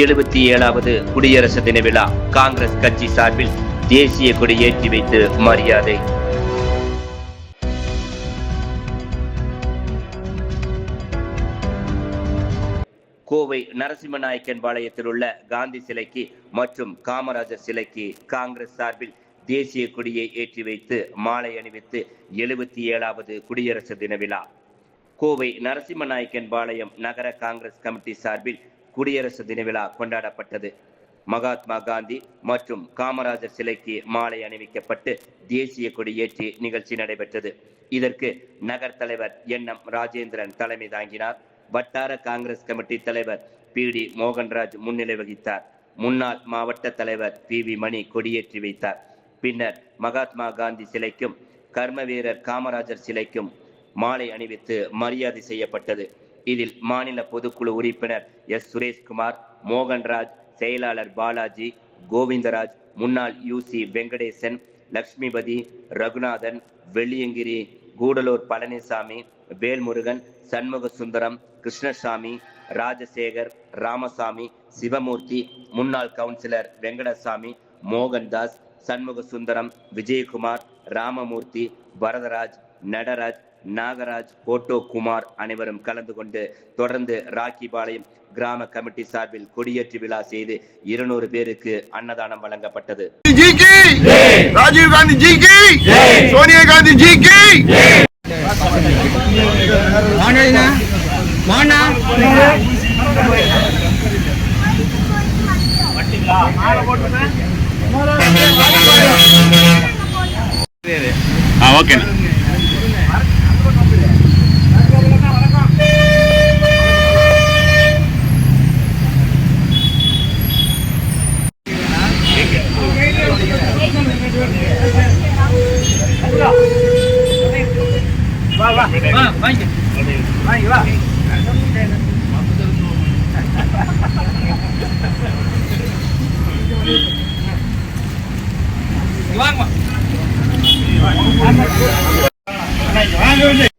எழுபத்தி ஏழாவது குடியரசு தின விழா காங்கிரஸ் கட்சி சார்பில் தேசிய கொடி ஏற்றி வைத்து மரியாதை. கோவை நரசிம்மநாயக்கன் பாளையத்தில் உள்ள காந்தி சிலைக்கு மற்றும் காமராஜர் சிலைக்கு காங்கிரஸ் சார்பில் தேசிய கொடியை ஏற்றி வைத்து மாலை அணிவித்து எழுபத்தி ஏழாவது குடியரசு தின விழா. கோவை நரசிம்மநாயக்கன் பாளையம் நகர காங்கிரஸ் கமிட்டி சார்பில் குடியரசு தின விழா கொண்டாடப்பட்டது. மகாத்மா காந்தி மற்றும் காமராஜர் சிலைக்கு மாலை அணிவிக்கப்பட்டு தேசிய கொடி ஏற்றி நிகழ்ச்சி நடைபெற்றது. இதற்கு நகர் தலைவர் என் எம் ராஜேந்திரன் தலைமை தாங்கினார். வட்டார காங்கிரஸ் கமிட்டி தலைவர் பி டி மோகன்ராஜ் முன்னிலை வகித்தார். முன்னாள் மாவட்ட தலைவர் பி வி மணி கொடியேற்றி வைத்தார். பின்னர் மகாத்மா காந்தி சிலைக்கும் கர்ம வீரர் காமராஜர் சிலைக்கும் மாலை அணிவித்து மரியாதை செய்யப்பட்டது. இதில் மாநில பொதுக்குழு உறுப்பினர் எஸ். சுரேஷ்குமார் மோகன்ராஜ் செயலாளர் பாலாஜி கோவிந்தராஜ் முன்னாள் யூசி வெங்கடேசன் லக்ஷ்மிபதி ரகுநாதன் வெள்ளியங்கிரி கூடலூர் பழனிசாமி வேல்முருகன் சண்முக சுந்தரம் கிருஷ்ணசாமி ராஜசேகர் ராமசாமி சிவமூர்த்தி முன்னாள் கவுன்சிலர் வெங்கடசாமி மோகன்தாஸ் சண்முக சுந்தரம் விஜயகுமார் ராமமூர்த்தி வரதராஜ் நடராஜ் நாகராஜ் போட்டோ குமார் அனைவரும் கலந்து கொண்டு தொடர்ந்து ராக்கி பாளையம் கிராம கமிட்டி சார்பில் கொடியேற்று விழா செய்து இருநூறு பேருக்கு அன்னதானம் வழங்கப்பட்டது. ராஜீவ் காந்தி ஜி சோனியா காந்தி ஜி கி की மாநிலண்ணா மாண்ணா ஆ ஓகேண்ணா வாங்க